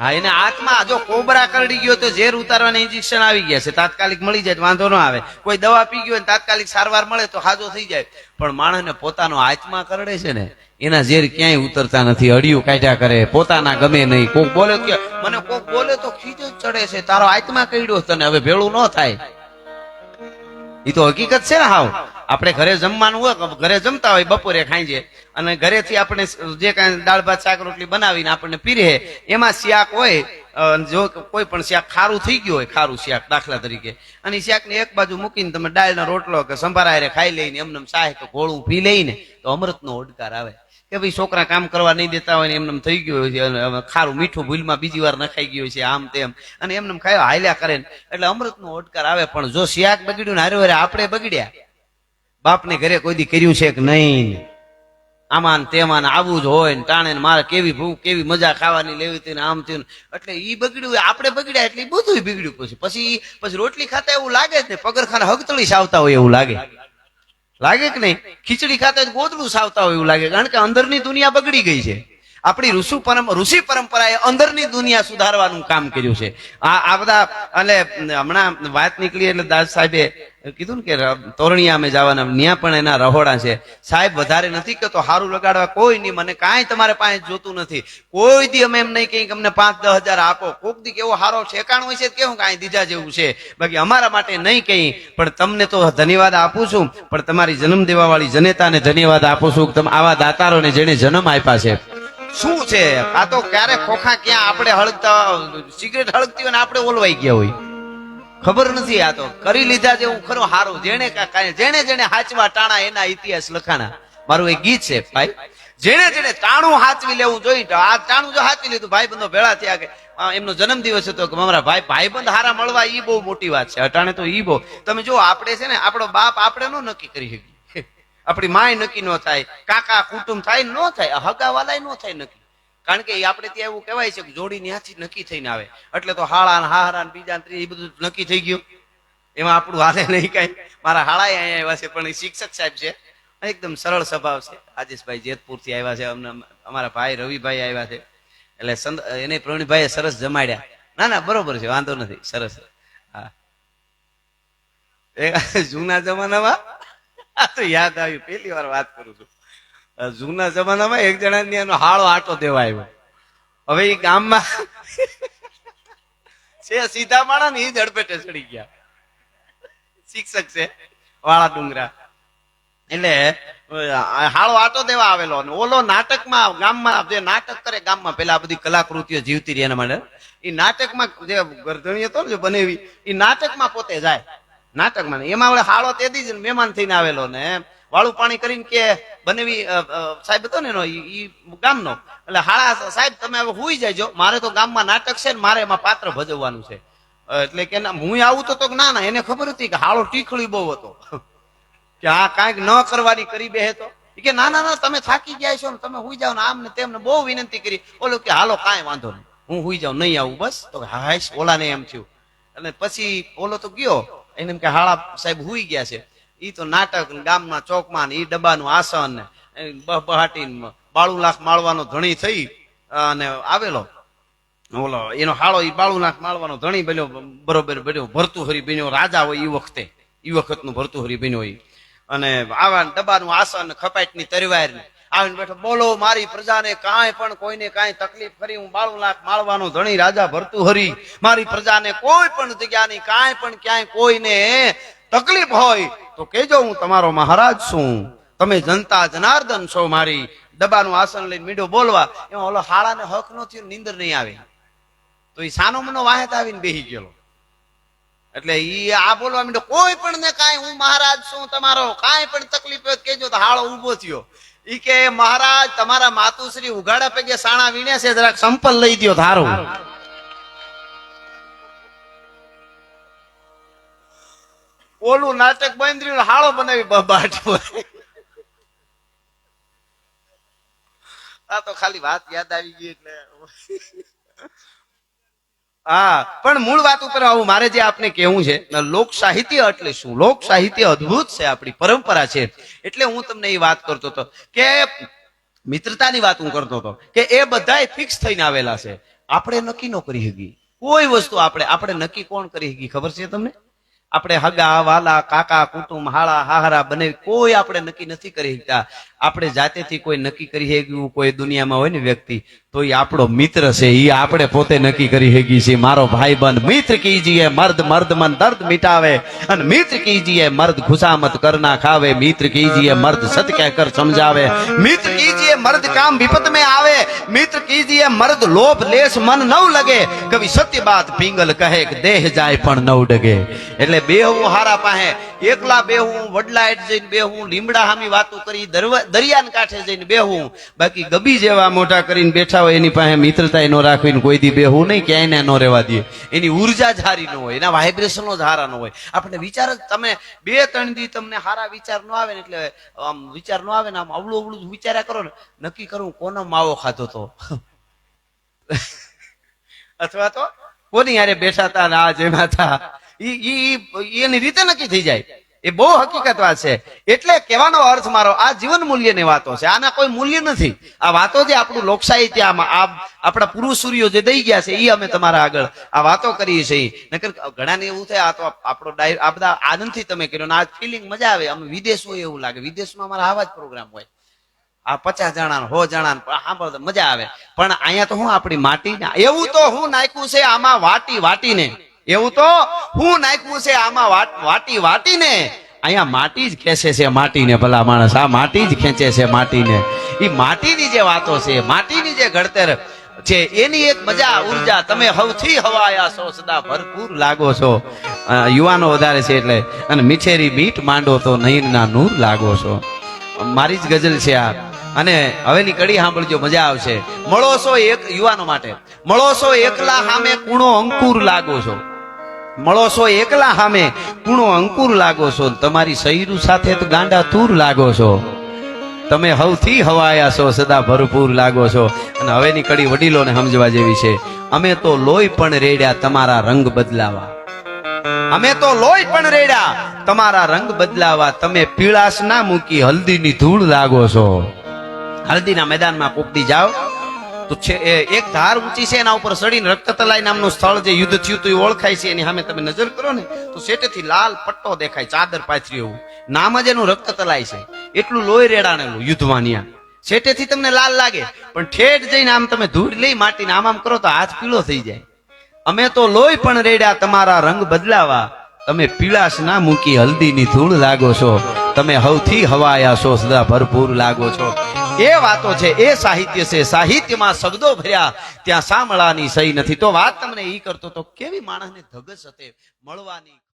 હા, એને હાથમાં જો કોબરા કરડી ગયો તો ઝેર ઉતારવાના ઇન્જેક્શન આવી ગયા છે. તાત્કાલિક મળી જાય વાંધો ન આવે. કોઈ દવા પી ગયો તાત્કાલિક સારવાર મળે તો હાજો થઈ જાય. પણ માણસને પોતાનો હાથમાં કરડે છે ને, એના ઝેર ક્યાંય ઉતરતા નથી. અડિયું કાઢ્યા કરે, પોતાના ગમે નહીં. કોક બોલે મને કોક બોલે તો ખીજ ચડે છે. તારો હાથમાં કઈડ્યો તને. હવે ભેળું ન થાય. એ તો હકીકત છે ને હાવ. આપણે ઘરે જમવાનું હોય ઘરે જમતા હોય, બપોરે ખાઈ છે અને ઘરેથી આપણે જે કાંઈ દાળ ભાત શાક, રોટલી બનાવીને આપણને પીરે એમાં શાક હોય જો કોઈ પણ શાક ખારું થઈ ગયું હોય, ખારું શાક દાખલા તરીકે, અને ઈ શાકને એક બાજુ મૂકીને તમે ડાળનો રોટલો કે સંભારા ખાઈ લઈને એમને શાહે કે ગોળું પી લઈને, તો અમૃતનો ઓડકાર આવે. કે ભાઈ છોકરા કામ કરવા નહીં દેતા હોય ને એમને એમ થઈ ગયું હોય છે, અને ખારું મીઠું ભૂલમાં બીજી વાર નખાઈ ગયું છે, આમ તેમ. અને એમને ખાય, હાલ્યા કરે ને. એટલે અમૃતનો ઓડકાર આવે, પણ જો શાક બગડ્યું ને હારે હારે આપણે બગડ્યા, બાપને ઘરે કોઈ દી કર્યું છે કે નહીં? આમાં તેમાં આવું જ હોય ને ટાણે મારે કેવી ભૂખ, કેવી મજા ખાવાની લેવી હતી આમ થયું એટલે એ બગડ્યું આપણે બગડ્યા એટલે બધું બગડ્યું પછી. પછી પછી રોટલી ખાતા એવું લાગે જ ને, પગરખાને હગતળી સાવતા હોય એવું લાગે. લાગે કે નહીં? ખીચડી ખાતા ગોદડું સાવતા હોય એવું લાગે. કારણ કે અંદરની દુનિયા બગડી ગઈ છે. આપણી ઋષુ પરમ, ઋષિ પરંપરાએ અંદરની દુનિયા સુધારવાનું કામ કર્યું છે. આ આ બધા, એટલે હમણાં વાત નીકળી એટલે દાસ સાહેબે કીધું ને કે તોરણિયા અમે જવાના ત્યાં પણ એના રહોડા છે. સાહેબ વધારે નથી કે તો સારું લગાડવા કોઈ નહીં, મને કાંઈ તમારે પાસે જોતું નથી. કોઈ દી અમે એમ નહીં કહી કે અમને પાંચ, દસ હજાર આપો. કોક દી કેવો સારો ઠેકાણ હોય છે કેવું કાંઈ દીધા જેવું છે. બાકી અમારા માટે નહીં કહી પણ તમને તો ધન્યવાદ આપું છું. પણ તમારી જન્મ દેવાવાળી જનેતાને ધન્યવાદ આપું છું તમે આવા દાતારોને જેને જન્મ આપ્યા છે. શું છે? આ તો ક્યારે ખોખા ક્યાં આપણે હળગતા, સિગરેટ હળગતી હોય ને આપણે ઓલવાઈ ગયા હોય. ખબર નથી આ તો. કરી લીધા જેવું ખરું હારું. જેને જેને જેણે હાચવા ટાણા એના ઇતિહાસ લખાણા. મારું એક ગીત છે, ભાઈ. જેણે જેણે ટાણું હાચવી લેવું જોઈએ આ ટાણું જો હાચવી લીધું ભાઈ બંધો ભેળા થયા કે એમનો જન્મદિવસ હતો કે મારા ભાઈ ભાઈબંધ હારા મળવા ઈ બહુ મોટી વાત છે. અટાણે તો ઈ બહુ. તમે જો આપણે છે ને, આપણો બાપ આપણે નું નક્કી કરી શકીએ. આપણી માય નક્કી ન થાય, કાકા કુટુંબ થાય, ન થાય હગાવાલાય ન થાય નક્કી. કારણ કે આપણે ત્યાં એવું કહેવાય છે કે જોડી ત્યાંથી નક્કી થઈને આવે. એટલે તો હાળા હારા બીજા ત્રીજા એ બધું નક્કી થઈ ગયું. એમાં આપણું હાલે નહીં કઈ. મારા હાળાએ અહીંયા આવ્યા છે, પણ એ શિક્ષક સાહેબ છે. એકદમ સરળ સ્વભાવ છે. રાજેશભાઈ જેતપુરથી આવ્યા છે, અમને અમારા ભાઈ રવિભાઈ આવ્યા છે. એટલે એને પ્રવીણભાઈએ સરસ જમાડ્યા. ના ના, બરોબર છે, વાંધો નથી, સરસ. હા. જૂના જમાનામાં તો યાદ આવ્યું, પહેલી વાર વાત કરું છું. જૂના જમાનામાં એક જણાને એનો હાળો આટો દેવા આવ્યો. હવે એ ગામમાં છે સીધા માણા ને એ ઝડપેટે ચડી ગયા. શિક્ષક છે, વાળા ડુંગરા. એટલે હાળો આટો દેવા આવેલો અને ઓલો નાટકમાં, ગામમાં, જે નાટક કરે ગામમાં, પેલા બધી કલાકૃતિઓ જીવતી રહી એના માટે એ નાટકમાં જે ગરધણી હતો ને જે બનેવી એ નાટકમાં પોતે જાય. નાટકમાં ને. એમાં હવે હાળો તેદી જ મહેમાન થઈને આવેલો ને. વાળું પાણી કરીને કે બનેવી સાહેબ હતો ને એનો, ઈ ગામનો. એટલે હાળા સાહેબ તમે હવે હુઈ જાયજો. મારે તો ગામમાં નાટક છે ને મારે એમાં પાત્ર ભજવવાનું છે. એટલે કે હું આવું તો તો ના ના, એને ખબર હતી કે હાળો ટીખળી બહુ હતો. કે આ કાંઈક ન કરવાની કરી બે તો. કે ના ના ના, તમે થાકી ગયા છો ને, તમે હુઈ જાઓ ને. આમ ને તેમને બહુ વિનંતી કરી. ઓલો કે હાલો, કાંઈ વાંધો નહીં. હું હુઈ જાઉં, નહીં આવું, બસ. તો હાશ ઓલાને એમ થયું. અને પછી ઓલો તો ગયો. એને એમ કે, હાળા સાહેબ હુઈ ગયા છે. એ તો નાટક ગામના ચોકમાં ને એ ડબ્બાનું આસન ને બહાટી બાળું લાખ માળવાનો ધણી થઈ, અને આવેલો. ઓલો, એનો હાળો એ બાળું લાખ માળવાનો ધણી બન્યો, બરોબર બન્યો ભરતુહરી બન્યો, રાજા હોય એ વખતે એ વખતનું ભરતુહરી બન્યો હોય અને આવા ડબ્બાનું આસન ખપાટની તરવાર ને આવીને બેઠો, બોલો, મારી પ્રજાને કાંઈ પણ કોઈને કાંઈ તકલીફ કરી, હું બાળું લાખ માળવાનો ધણી રાજા ભરતું હરી. મારી પ્રજાને કોઈ પણ જગ્યાની કાંઈ પણ ક્યાંય કોઈને તકલીફ હોય, તો કેજો હું તમારો મહારાજ છું. તમે જનતા જનાર્દન છો મારી. ડબ્બાનું આસન લઈને મીંડો બોલવા. એમાં ઓલો હાળાને હક નો થયો, નીંદર નહીં આવે. તો એ સાનો મનો વાહેત આવીને બેહી ગયેલો. એટલે ઈ આ બોલવા માંડ્યો કોઈ પણ ને કાંઈ, હું મહારાજ છું, તમારો કાંઈ પણ તકલીફ હોય કેજો તો હાળો ઊભો થયો. ઈ કે, મહારાજ, તમારા માતુશ્રી ઉઘાડા પગે સાણા વીણે છે, જરાક સંપલ લઈ દો ધારો. ઓલું નાટક બંધ રહ્યું હાળો બનાવી બાટ આ તો ખાલી વાત યાદ આવી ગઈ એટલે. હા, પણ મૂળ વાત ઉપર આવું મારે જે આપને કહેવું છે લોક સાહિત્ય એટલે શું? લોક સાહિત્ય અદ્ભુત છે, આપણી પરંપરા છે. એટલે હું તમને એ વાત કરતો હતો કે, મિત્રતાની વાત હું કરતો હતો કે એ બધાય ફિક્સ થઈને આવેલા છે. આપણે નક્કી ન કરી શકીએ. કોઈ વસ્તુ આપણે આપણે નક્કી કોણ કરી શકીએ? ખબર છે તમને? આપણે હગા, વાલા, કાકા, કુટુંબ, હાળા, હાહરા બને કોઈ આપણે નક્કી નથી કરી શકતા. આપણે જાતેથી કોઈ નક્કી કરી શક્યું કોઈ દુનિયામાં હોય ને વ્યક્તિ, તો એ આપણો મિત્ર છે એ આપણે પોતે નક્કી કરી શકીએ છીએ મારો ભાઈબંધ મિત્ર કીજીએ મર્દ મર્દ મન દર્દ મિટાવે અને મિત્ર કીજીએ મર્દ ખુશામત કરના ખાવે. મિત્ર કીજીએ મર્દ સત્ય કહેકર સમજાવે. મિત્ર કીજીએ મર્દ કામ વિપત में આવે. મિત્ર કીજીએ મર્દ લોભ, લેશ, મન નવ લગે. કવિ સત્ય બાત પિંગલ કહે દેહ જાય પણ નવ ડગે. એટલે બેહવું હારા પાસે. એકલા બેહું, વડલા હેઠ જઈને બેહું, લીમડા હામી વાતો કરી દરિયાને કાંઠે જઈને બેહું. બાકી ગબી જેવા મોટા કરીને બેઠા હોય એની પાસે મિત્રતા નો રાખવીને કોઈ દી બેહું નહીં, ક્યાંય ન રહેવા દે. એની ઊર્જા જ હારી ન હોય, એના વાઇબ્રેશનો જ હારા ન હોય. આપણે વિચાર જ તમે બે, ત્રણ દી તમને હારા વિચાર ન આવે ને એટલે આમ વિચાર ન આવે ને આમ અવળું અવળું વિચાર્યા કરો ને, નક્કી કરું કોનો માવો ખાધો તો. અથવા તો કોની યારે બેઠા હતા ને આ જેમાં હતા? એની રીતે નક્કી થઈ જાય. એ બહુ હકીકત વાત છે. એટલે કહેવાનો અર્થ મારો, આ જીવન મૂલ્યની વાતો છે. આના કોઈ મૂલ્ય નથી. આ વાતો જે આપણું લોક સાહિત્યમાં આ આપણા પુરુષ જે દઈ ગયા છે એ અમે તમારા આગળ આ વાતો કરીએ છીએ. નકર ઘણાને એવું થાય, આ તો આપણો ડાય આ બધા આનંદથી તમે કર્યો ને આ ફિલિંગ મજા આવે. અમે વિદેશ હોય એવું લાગે. વિદેશમાં અમારા આવા જ પ્રોગ્રામ હોય. આ પચાસ જણા હો જણા સાંભળો મજા આવે. પણ અહીંયા તો હું આપણી માટી એવું તો હું નાખ્યું છે આમાં વાટી વાટીને. એવું તો હું નાખ્યું છે આમાં વાટ- વાટી વાટીને? અહીંયા માટી જ ખેંચે છે માટીને ભલા માણસ. આ માટી જ ખેંચે છે માટીને. એ માટીની જે વાતો છે, માટીની જે ઘડતર છે, એની એક મજા, ઊર્જા તમે હવથી હવાયા છો, સદા ભરપૂર લાગો છો. યુવાનો વધારે છે એટલે. અને મીઠેરી બીટ માંડો તો નહીના નૂર લાગો છો. મારી જ ગઝલ છે આ. અને હવેની કડી સાંભળજો, મજા આવશે. મળો છો એક યુવાનો માટે. મળો છો એકલા સામે કૂણો અંકુર લાગો છો. મળો છો એકલા સામે. કૂણો અંકુર લાગો છો. તમારી સૈરુ સાથે તો ગાંડા તૂર લાગો છો. તમે હવથી હવાયા છો, સદા ભરપૂર લાગો છો. અને હવેની કડી વડીલોને સમજવા જેવી છે. અમે તો લોહી પણ રેડ્યા તમારા રંગ બદલાવા. અમે તો લોહી પણ રેડ્યા તમારા રંગ બદલાવા. તમે પીળાશ ના મૂકી હલ્દીની ધૂળ લાગો છો. હલ્દીના મેદાનમાં કોકડી જાઓ. તો છે એક ધાર ઊંચી છે, એના ઉપર ચડીને રક્તતલાઈ નામનું સ્થળ જે યુદ્ધ થયું હતું એ ઓળખાય છે, એની સામે તમે નજર કરો ને, તો શેટેથી લાલ પટ્ટો દેખાય, ચાદર પાથરી એવું. નામ જ એનું રક્તતલાઈ છે. એટલું લોહી રેડાણેલું યુદ્ધવાનિયા ન્યા. શેટેથી તમને લાલ લાગે, પણ ઠેઠ જઈને આમ તમે ધૂળ લઈ માટીને આમ આમ કરો તો હાથ પીળો થઈ જાય. અમે તો લોહી પણ રેડ્યા તમારા રંગ બદલાવા. તમે પીળાશ ના મૂકી હલ્દીની ધૂળ લાગો છો. તમે હવથી હવાયા છો, સદા ભરપૂર લાગો છો. એ વાતો છે, એ સાહિત્ય છે. સાહિત્યમાં શબ્દો ભર્યા, ત્યાં સાંભળવાની સહી નથી. તો વાત તમને એ કરતો તો કેવી માણસને ધગસ હતે મળવાની